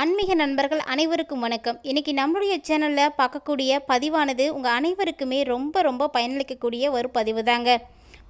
ஆன்மீக நண்பர்கள் அனைவருக்கும் வணக்கம். இன்றைக்கி நம்மளுடைய சேனலில் பார்க்கக்கூடிய பதிவானது உங்கள் அனைவருக்குமே ரொம்ப ரொம்ப பயனளிக்கக்கூடிய ஒரு பதிவு தாங்க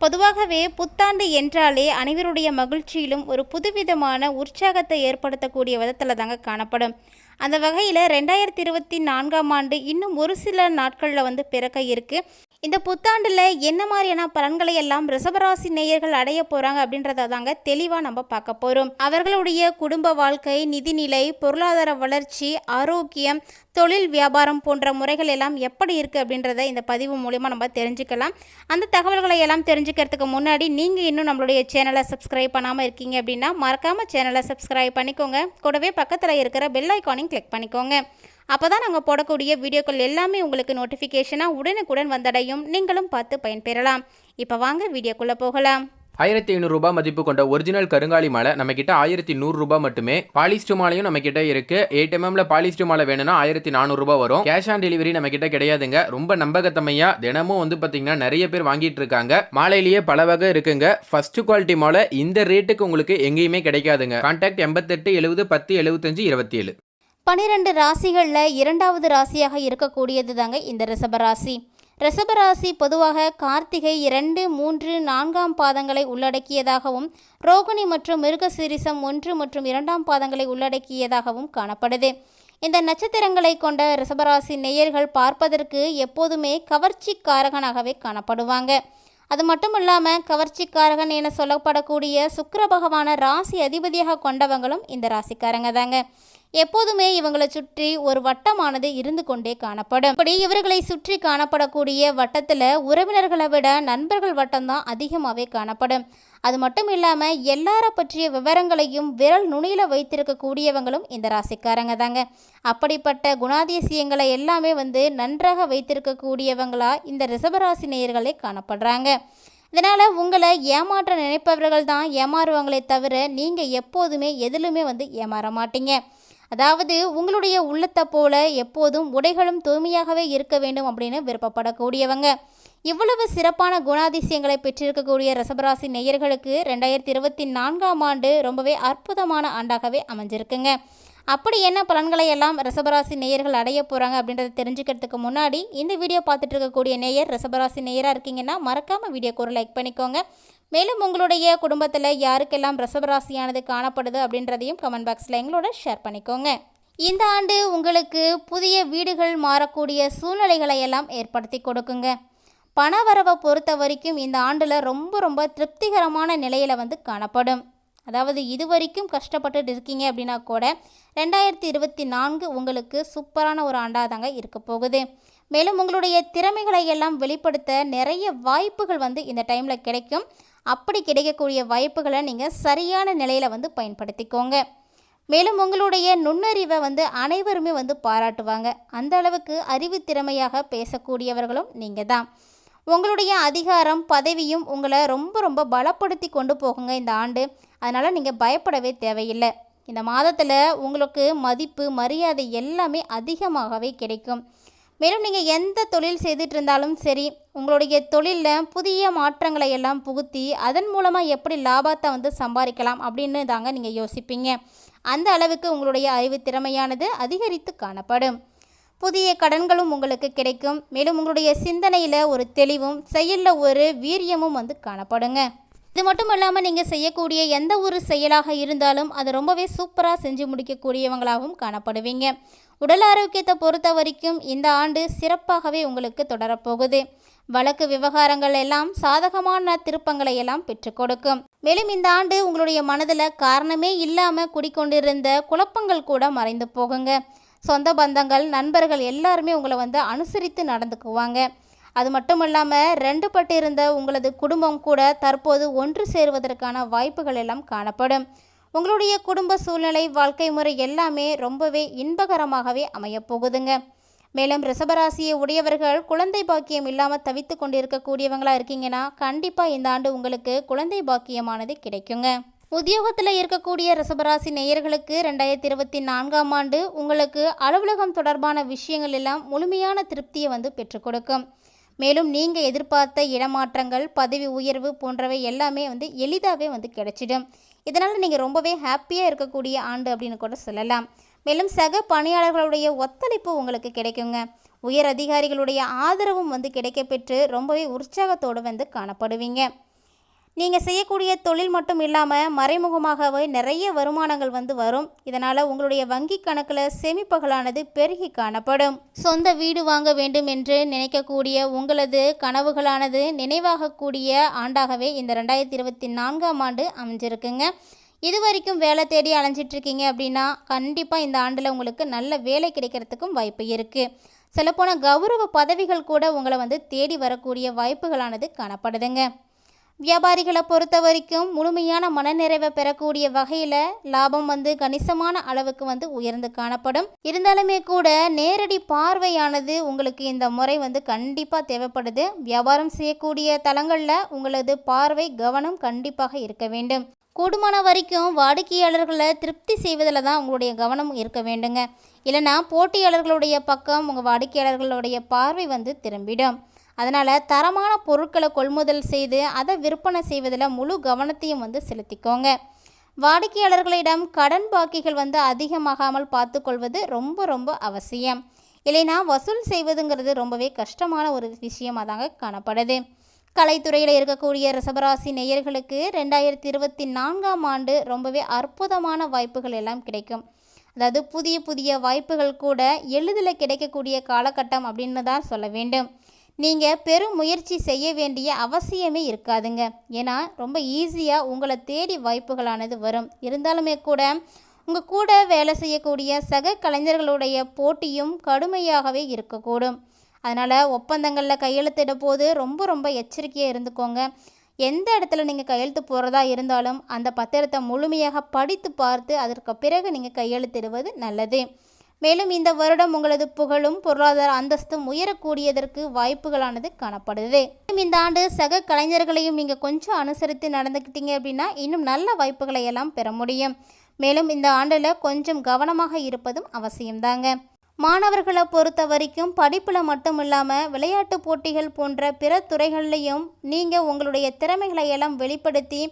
பொதுவாகவே புத்தாண்டு என்றாலே அனைவருடைய மகிழ்ச்சியிலும் ஒரு புதுவிதமான உற்சாகத்தை ஏற்படுத்தக்கூடிய விதத்தில் தாங்க காணப்படும். அந்த வகையில் ரெண்டாயிரத்தி இருபத்தி நான்காம் ஆண்டு இன்னும் ஒரு சில நாட்களில் வந்து பிறக்க இருக்குது இந்த புத்தாண்டில் என்ன மாதிரியான பலன்களை எல்லாம் ரிசபராசி நேயர்கள் அடைய போகிறாங்க அப்படின்றத தாங்க தெளிவாக நம்ம பார்க்க போகிறோம் அவர்களுடைய குடும்ப வாழ்க்கை நிதிநிலை பொருளாதார வளர்ச்சி ஆரோக்கியம் தொழில் வியாபாரம் போன்ற முறைகள் எல்லாம் எப்படி இருக்குது அப்படின்றத இந்த பதிவு மூலிமா நம்ம தெரிஞ்சுக்கலாம். அந்த தகவல்களை எல்லாம் தெரிஞ்சுக்கிறதுக்கு முன்னாடி நீங்கள் இன்னும் நம்மளுடைய சேனலை சப்ஸ்கிரைப் பண்ணாமல் இருக்கீங்க அப்படின்னா மறக்காமல் சேனலை சப்ஸ்கிரைப் பண்ணிக்கோங்க. கூடவே பக்கத்தில் இருக்கிற பெல் ஐக்கானையும் கிளிக் பண்ணிக்கோங்க. அப்போ தான் நாங்கள் போடக்கூடிய வீடியோக்கள் எல்லாமே உங்களுக்கு நோட்டிஃபிகேஷனாக உடனுக்குடன் வந்தடையும். நீங்களும் பார்த்து பயன்பெறலாம். இப்போ வாங்க வீடியோக்குள்ளே போகலாம். ஆயிரத்தி ஐநூறுரூபா மதிப்பு கொண்ட ஒரிஜினல் கருங்காலி மாலை நம்ம கிட்ட ஆயிரத்தி நூறுரூபா மட்டுமே. பாலிஸ்டர் மாலையும் நம்ம கிட்ட இருக்கு எயிட் எம்எம்ல பாலிஸ்டர் மாலை வேணும்னா ஆயிரத்தி நானூறுரூபா வரும். கேஷ் ஆன் டெலிவரி நம்ம கிட்ட கிடையாதுங்க. ரொம்ப நம்பகத்தமையா தினமும் வந்து பாத்தீங்கன்னா நிறைய பேர் வாங்கிட்டு இருக்காங்க. மாலையிலேயே பல வகை இருக்குங்க. ஃபர்ஸ்ட் குவாலிட்டி மாலை இந்த ரேட்டுக்கு உங்களுக்கு எங்கேயுமே கிடைக்காதுங்க. கான்டாக்ட் எண்பத்தெட்டு எழுபது பத்து எழுபத்தஞ்சு இருபத்தி ஏழு பனிரெண்டு ராசிகளில் இரண்டாவது ராசியாக இருக்கக்கூடியது தாங்க இந்த ரிஷபராசி ரிஷபராசி பொதுவாக கார்த்திகை இரண்டு மூன்று நான்காம் பாதங்களை உள்ளடக்கியதாகவும் ரோகிணி மற்றும் மிருகசீரிசம் ஒன்று மற்றும் இரண்டாம் பாதங்களை உள்ளடக்கியதாகவும் காணப்படுது. இந்த நட்சத்திரங்களை கொண்ட ரிஷபராசி நேயர்கள் பார்ப்பதற்கு எப்போதுமே கவர்ச்சிக்காரகனாகவே காணப்படுவாங்க. அது மட்டும் இல்லாமல் கவர்ச்சிக்காரகன் என சொல்லப்படக்கூடிய சுக்கர பகவான ராசி அதிபதியாக கொண்டவங்களும் இந்த ராசிக்காரங்க தாங்க. எப்போதுமே இவங்களை சுற்றி ஒரு வட்டமானது இருந்து கொண்டே காணப்படும். இப்படி இவர்களை சுற்றி காணப்படக்கூடிய வட்டத்தில் உறவினர்களை விட நண்பர்கள் வட்டம் தான் அதிகமாகவே காணப்படும். அது மட்டும் இல்லாமல் எல்லார பற்றிய விவரங்களையும் விரல் நுனியில் வைத்திருக்கக்கூடியவங்களும் இந்த ராசிக்காரங்க தாங்க. அப்படிப்பட்ட குணாதிசயங்களை எல்லாமே வந்து நன்றாக வைத்திருக்கக்கூடியவங்களா இந்த ரிசபராசி நேயர்களே காணப்படுறாங்க. இதனால் உங்களை ஏமாற்ற நினைப்பவர்கள் தான் ஏமாறுவாங்களே தவிர நீங்கள் எப்போதுமே எதிலுமே வந்து ஏமாற மாட்டீங்க. அதாவது உங்களுடைய உள்ளத்தை போல எப்போதும் உடைகளும் தூய்மையாகவே இருக்க வேண்டும் அப்படின்னு விருப்பப்படக்கூடியவங்க. இவ்வளவு சிறப்பான குணாதிசயங்களை பெற்றிருக்கக்கூடிய ரசபராசி நேயர்களுக்கு ரெண்டாயிரத்தி இருபத்தி நான்காம் ஆண்டு ரொம்பவே அற்புதமான ஆண்டாகவே அமைஞ்சிருக்குங்க. அப்படி என்ன பலன்களை எல்லாம் ரசபராசி நேயர்கள் அடைய போகிறாங்க அப்படின்றத தெரிஞ்சுக்கிறதுக்கு முன்னாடி இந்த வீடியோ பார்த்துட்டு இருக்கக்கூடிய நேயர் ரசபராசி நேயராக இருக்கீங்கன்னா மறக்காமல் வீடியோக்கு ஒரு லைக் பண்ணிக்கோங்க. மேலும் உங்களுடைய குடும்பத்தில் யாருக்கெல்லாம் பிரசவராசியானது காணப்படுது அப்படின்றதையும் கமெண்ட் பாக்ஸில் எங்களோட ஷேர் பண்ணிக்கோங்க. இந்த ஆண்டு உங்களுக்கு புதிய வீடுகள் மாறக்கூடிய சூழ்நிலைகளை எல்லாம் ஏற்படுத்தி கொடுக்குங்க. பணவரவை பொறுத்த வரைக்கும் இந்த ஆண்டில் ரொம்ப ரொம்ப திருப்திகரமான நிலையில் வந்து காணப்படும். அதாவது இது வரைக்கும் கஷ்டப்பட்டுட்டு இருக்கீங்க அப்படின்னா கூட ரெண்டாயிரத்தி இருபத்தி நான்கு உங்களுக்கு சூப்பரான ஒரு ஆண்டாக தாங்க இருக்க போகுது. மேலும் உங்களுடைய திறமைகளை எல்லாம் வெளிப்படுத்த நிறைய வாய்ப்புகள் வந்து இந்த டைமில் கிடைக்கும். அப்படி கிடைக்கக்கூடிய வாய்ப்புகளை நீங்கள் சரியான நிலையில் வந்து பயன்படுத்திக்கோங்க. மேலும் உங்களுடைய நுண்ணறிவை வந்து அனைவருமே வந்து பாராட்டுவாங்க. அந்த அளவுக்கு அறிவு திறமையாக பேசக்கூடியவர்களும் நீங்கள் தான். உங்களுடைய அதிகாரம் பதவியும் உங்களை ரொம்ப ரொம்ப பலப்படுத்தி கொண்டு போகுங்க இந்த ஆண்டு. அதனால் நீங்கள் பயப்படவே தேவையில்லை. இந்த மாதத்தில் உங்களுக்கு மதிப்பு மரியாதை எல்லாமே அதிகமாகவே கிடைக்கும். மேலும் நீங்கள் எந்த தொழில் செய்துட்டு இருந்தாலும் சரி உங்களுடைய தொழிலில் புதிய மாற்றங்களை எல்லாம் புகுத்தி அதன் மூலமாக எப்படி லாபத்தை வந்து சம்பாதிக்கலாம் அப்படின்னு தாங்க நீங்கள் யோசிப்பீங்க. அந்த அளவுக்கு உங்களுடைய அறிவு திறமையானது அதிகரித்து காணப்படும். புதிய கடன்களும் உங்களுக்கு கிடைக்கும். மேலும் உங்களுடைய சிந்தனையில் ஒரு தெளிவும் செயலில் ஒரு வீரியமும் வந்து காணப்படுங்க. இது மட்டும் இல்லாமல் நீங்கள் செய்யக்கூடிய எந்த ஒரு செயலாக இருந்தாலும் அதை ரொம்பவே சூப்பராக செஞ்சு முடிக்கக்கூடியவங்களாகவும் காணப்படுவீங்க. உடல் ஆரோக்கியத்தை பொறுத்த வரைக்கும் இந்த ஆண்டு சிறப்பாகவே உங்களுக்கு தொடரப்போகுது. வழக்கு விவகாரங்கள் எல்லாம் சாதகமான திருப்பங்களை எல்லாம் பெற்றுக் கொடுக்கும். மேலும் இந்த ஆண்டு உங்களுடைய மனதில் காரணமே இல்லாமல் குடிக்கொண்டிருந்த குழப்பங்கள் கூட மறைந்து போகுங்க. சொந்த பந்தங்கள் நண்பர்கள் எல்லாருமே உங்களை வந்து அனுசரித்து நடந்துக்குவாங்க. அது மட்டும் இல்லாமல் ரெண்டு பட்டிருந்த உங்களது குடும்பம் கூட தற்போது ஒன்று சேருவதற்கான வாய்ப்புகள் எல்லாம் காணப்படும். உங்களுடைய குடும்ப சூழ்நிலை வாழ்க்கை முறை எல்லாமே ரொம்பவே இன்பகரமாகவே அமையப் போகுதுங்க. மேலும் ரிஷபராசியை உடையவர்கள் குழந்தை பாக்கியம் இல்லாமல் தவித்து கொண்டிருக்கக்கூடியவங்களாக இருக்கீங்கன்னா கண்டிப்பாக இந்த ஆண்டு உங்களுக்கு குழந்தை பாக்கியமானது கிடைக்குங்க. உத்தியோகத்தில் இருக்கக்கூடிய ரிஷபராசி நேயர்களுக்கு ரெண்டாயிரத்தி இருபத்தி நான்காம் ஆண்டு உங்களுக்கு அலுவலகம் தொடர்பான விஷயங்கள் எல்லாம் முழுமையான திருப்தியை வந்து பெற்றுக் கொடுக்கும். மேலும் நீங்கள் எதிர்பார்த்த இடமாற்றங்கள் பதவி உயர்வு போன்றவை எல்லாமே வந்து எளிதாகவே வந்து கிடைச்சிடும். இதனால் நீங்கள் ரொம்பவே ஹாப்பியாக இருக்கக்கூடிய ஆண்டு அப்படின்னு கூட சொல்லலாம். மேலும் சக பணியாளர்களுடைய ஒத்துழைப்பு உங்களுக்கு கிடைக்குங்க. உயர் அதிகாரிகளுடைய ஆதரவும் வந்து கிடைக்கப்பெற்று ரொம்பவே உற்சாகத்தோடு வந்து காணப்படுவீங்க. நீங்கள் செய்யக்கூடிய தொழில் மட்டும் இல்லாமல் மறைமுகமாகவே நிறைய வருமானங்கள் வந்து வரும். இதனால் உங்களுடைய வங்கி கணக்கில் சேமிப்புகளானது பெருகி காணப்படும். சொந்த வீடு வாங்க வேண்டும் என்று நினைக்கக்கூடிய உங்களது கனவுகளானது நினைவாகக்கூடிய ஆண்டாகவே இந்த ரெண்டாயிரத்தி இருபத்தி நான்காம் ஆண்டு அமைஞ்சிருக்குங்க. இது வரைக்கும் வேலை தேடி அலைஞ்சிட்ருக்கீங்க அப்படின்னா கண்டிப்பாக இந்த ஆண்டில் உங்களுக்கு நல்ல வேலை கிடைக்கிறதுக்கும் வாய்ப்பு இருக்குது சொல்லப்போனால் கௌரவ பதவிகள் கூட உங்களை வந்து தேடி வரக்கூடிய வாய்ப்புகளானது காணப்படுதுங்க. வியாபாரிகளை பொறுத்த வரைக்கும் முழுமையான மனநிறைவை பெறக்கூடிய வகையில் லாபம் வந்து கணிசமான அளவுக்கு வந்து உயர்ந்து காணப்படும். இருந்தாலுமே கூட நேரடி பார்வையானது உங்களுக்கு இந்த முறை வந்து கண்டிப்பாக தேவைப்படுது. வியாபாரம் செய்யக்கூடிய தளங்களில் உங்களது பார்வை கவனம் கண்டிப்பாக இருக்க வேண்டும். கூடுமான வரைக்கும் வாடிக்கையாளர்களை திருப்தி செய்வதில் தான் உங்களுடைய கவனம் இருக்க வேண்டுங்க. இல்லைனா போட்டியாளர்களுடைய பக்கம் உங்கள் வாடிக்கையாளர்களுடைய பார்வை வந்து திரும்பிடும். அதனால் தரமான பொருட்களை கொள்முதல் செய்து அதை விற்பனை செய்வதில் முழு கவனத்தையும் வந்து செலுத்திக்கோங்க. வாடிக்கையாளர்களிடம் கடன் பாக்கிகள் வந்து அதிகமாகாமல் பார்த்துக்கொள்வது ரொம்ப ரொம்ப அவசியம். இல்லைனா வசூல் செய்வதுங்கிறது ரொம்பவே கஷ்டமான ஒரு விஷயமாக தாங்க காணப்படுது. கலைத்துறையில் இருக்கக்கூடிய ரிசபராசி நேயர்களுக்கு ரெண்டாயிரத்தி இருபத்தி நான்காம் ஆண்டு ரொம்பவே அற்புதமான வாய்ப்புகள் எல்லாம் கிடைக்கும். அதாவது புதிய புதிய வாய்ப்புகள் கூட எளிதில் கிடைக்கக்கூடிய காலகட்டம் அப்படின்னு தான் சொல்ல வேண்டும். நீங்கள் பெரும் முயற்சி செய்ய வேண்டிய அவசியமே இருக்காதுங்க. ஏன்னா ரொம்ப ஈஸியாக உங்களை தேடி வாய்ப்புகளானது வரும். இருந்தாலுமே கூட உங்கள் கூட வேலை செய்யக்கூடிய சக கலைஞர்களுடைய போட்டியும் கடுமையாகவே இருக்கக்கூடும். அதனால் ஒப்பந்தங்களில் கையெழுத்திட போது ரொம்ப ரொம்ப எச்சரிக்கையாக இருந்துக்கோங்க. எந்த இடத்துல நீங்கள் கையெழுத்து போகிறதா இருந்தாலும் அந்த பத்திரத்தை முழுமையாக படித்து பார்த்து அதற்கு பிறகு நீங்கள் கையெழுத்திடுவது நல்லது. மேலும் இந்த வருடம் உங்களது புகழும் பொருளாதார அந்தஸ்தும் உயரக்கூடியதற்கு வாய்ப்புகளானது காணப்படுது. மேலும் இந்த ஆண்டு சக கலைஞர்களையும் நீங்கள் கொஞ்சம் அனுசரித்து நடந்துக்கிட்டீங்க அப்படின்னா இன்னும் நல்ல வாய்ப்புகளை எல்லாம் பெற முடியும். மேலும் இந்த ஆண்டில் கொஞ்சம் கவனமாக இருப்பதும் அவசியம்தாங்க. மாணவர்களை பொறுத்த வரைக்கும் படிப்பில் மட்டும் இல்லாமல் விளையாட்டு போட்டிகள் போன்ற பிற துறைகள்லையும் நீங்கள் உங்களுடைய திறமைகளை எல்லாம் வெளிப்படுத்தி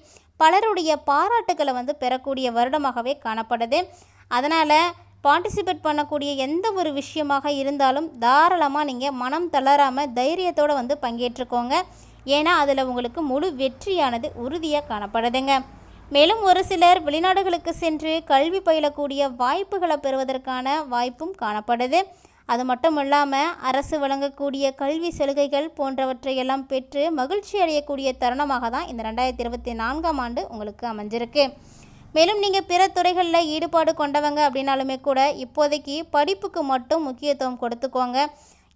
பலருடைய பாராட்டுக்களை வந்து பெறக்கூடிய வருடமாகவே காணப்படுது. அதனால் பார்ட்டிசிபேட் பண்ணக்கூடிய எந்த ஒரு விஷயமாக இருந்தாலும் தாராளமாக நீங்கள் மனம் தளராமல் தைரியத்தோடு வந்து பங்கேற்றுக்கோங்க. ஏன்னா அதில் உங்களுக்கு முழு வெற்றியானது உறுதியாக காணப்படுதுங்க. மேலும் ஒரு சிலர் வெளிநாடுகளுக்கு சென்று கல்வி பயிலக்கூடிய வாய்ப்புகளை பெறுவதற்கான வாய்ப்பும் காணப்படுது. அது மட்டும் இல்லாமல் அரசு வழங்கக்கூடிய கல்வி சலுகைகள் போன்றவற்றை எல்லாம் பெற்று மகிழ்ச்சி அடையக்கூடிய தருணமாக தான் இந்த ரெண்டாயிரத்தி இருபத்தி நான்காம் ஆண்டு உங்களுக்கு அமைஞ்சிருக்கு. மேலும் நீங்கள் பிற துறைகளில் ஈடுபாடு கொண்டவங்க அப்படின்னாலுமே கூட இப்போதைக்கு படிப்புக்கு மட்டும் முக்கியத்துவம் கொடுத்துக்கோங்க.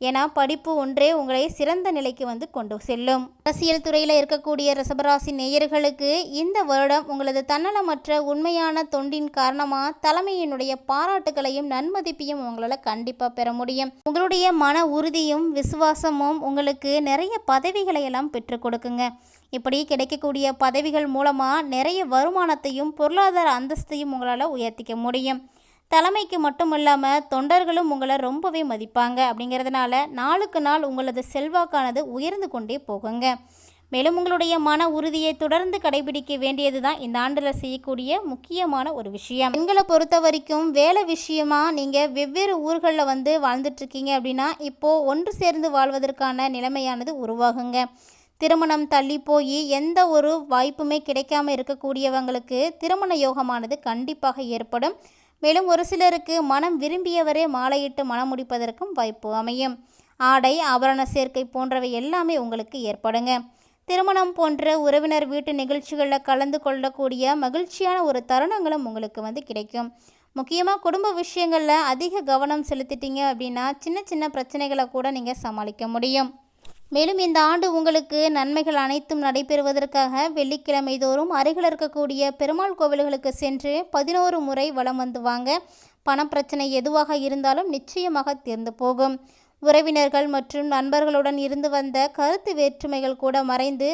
ஏன்னா படிப்பு ஒன்றே உங்களை சிறந்த நிலைக்கு வந்து கொண்டு செல்லும். அரசியல் துறையில் இருக்கக்கூடிய ரிஷபராசி நேயர்களுக்கு இந்த வருடம் உங்களது தன்னலமற்ற உண்மையான தொண்டின் காரணமாக தலைமையினுடைய பாராட்டுகளையும் நன்மதிப்பையும் உங்களால் கண்டிப்பாக பெற முடியும். உங்களுடைய மன உறுதியும் விசுவாசமும் உங்களுக்கு நிறைய பதவிகளை எல்லாம் பெற்றுக் கொடுக்குங்க. இப்படி கிடைக்கக்கூடிய பதவிகள் மூலமாக நிறைய வருமானத்தையும் பொருளாதார அந்தஸ்தையும் உங்களால் உயர்த்திக்க முடியும். தலைமைக்கு மட்டும் இல்லாமல் தொண்டர்களும் உங்களை ரொம்பவே மதிப்பாங்க. அப்படிங்கிறதுனால நாளுக்கு நாள் உங்களது செல்வாக்கானது உயர்ந்து கொண்டே போகுங்க. மேலும் உங்களுடைய மன உறுதியை தொடர்ந்து கடைபிடிக்க வேண்டியது தான் இந்த ஆண்டில் செய்யக்கூடிய முக்கியமான ஒரு விஷயம். எங்களை பொறுத்த வரைக்கும் வேலை விஷயமா நீங்கள் வெவ்வேறு ஊர்களில் வந்து வாழ்ந்துட்டுருக்கீங்க அப்படின்னா இப்போது ஒன்று சேர்ந்து வாழ்வதற்கான நிலைமையானது உருவாகுங்க. திருமணம் தள்ளி போய் எந்த ஒரு வாய்ப்புமே கிடைக்காம இருக்கக்கூடியவங்களுக்கு திருமண யோகமானது கண்டிப்பாக ஏற்படும். மேலும் ஒரு சிலருக்கு மனம் விரும்பியவரே மாலையிட்டு மனம் முடிப்பதற்கும் வாய்ப்பு அமையும். ஆடை ஆபரண சேர்க்கை போன்றவை எல்லாமே உங்களுக்கு ஏற்படுங்க. திருமணம் போன்ற உறவினர் வீட்டு நிகழ்ச்சிகளில் கலந்து கொள்ளக்கூடிய மகிழ்ச்சியான ஒரு தருணங்களும் உங்களுக்கு வந்து கிடைக்கும். முக்கியமாக குடும்ப விஷயங்களில் அதிக கவனம் செலுத்திட்டீங்க அப்படின்னா சின்ன சின்ன பிரச்சனைகளை கூட நீங்கள் சமாளிக்க முடியும். மேலும் இந்த ஆண்டு உங்களுக்கு நன்மைகள் அனைத்தும் நடைபெறுவதற்காக வெள்ளிக்கிழமை தோறும் அருகில் இருக்கக்கூடிய பெருமாள் கோவில்களுக்கு சென்று பதினோரு முறை வலம் வந்து வாங்க. பணப்பிரச்சனை எதுவாக இருந்தாலும் நிச்சயமாக தீர்ந்து போகும். உறவினர்கள் மற்றும் நண்பர்களுடன் இருந்து வந்த கருத்து வேற்றுமைகள் கூட மறைந்து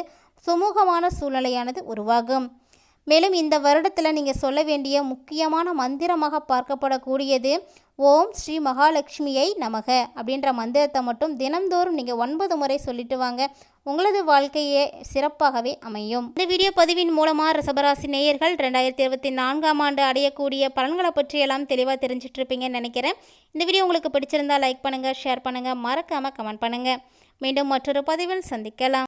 சுமூகமான சூழ்நிலையானது உருவாகும். மேலும் இந்த வருடத்தில் நீங்கள் சொல்ல வேண்டிய முக்கியமான மந்திரமாக பார்க்கப்படக்கூடியது ஓம் ஸ்ரீ மகாலட்சுமியை நமக அப்படின்ற மந்திரத்தை மட்டும் தினம்தோறும் நீங்கள் ஒன்பது முறை சொல்லிட்டு வாங்க. உங்களது வாழ்க்கையே சிறப்பாகவே அமையும். இந்த வீடியோ பதிவின் மூலமாக ரிசபராசி நேயர்கள் ரெண்டாயிரத்தி இருபத்தி நான்காம் ஆண்டு அடையக்கூடிய பலன்களை பற்றியெல்லாம் தெளிவாக தெரிஞ்சிட்டு இருப்பீங்கன்னு நினைக்கிறேன். இந்த வீடியோ உங்களுக்கு பிடிச்சிருந்தா லைக் பண்ணுங்கள் ஷேர் பண்ணுங்கள் மறக்காமல் கமெண்ட் பண்ணுங்கள் மீண்டும் மற்றொரு பதிவில் சந்திக்கலாம்.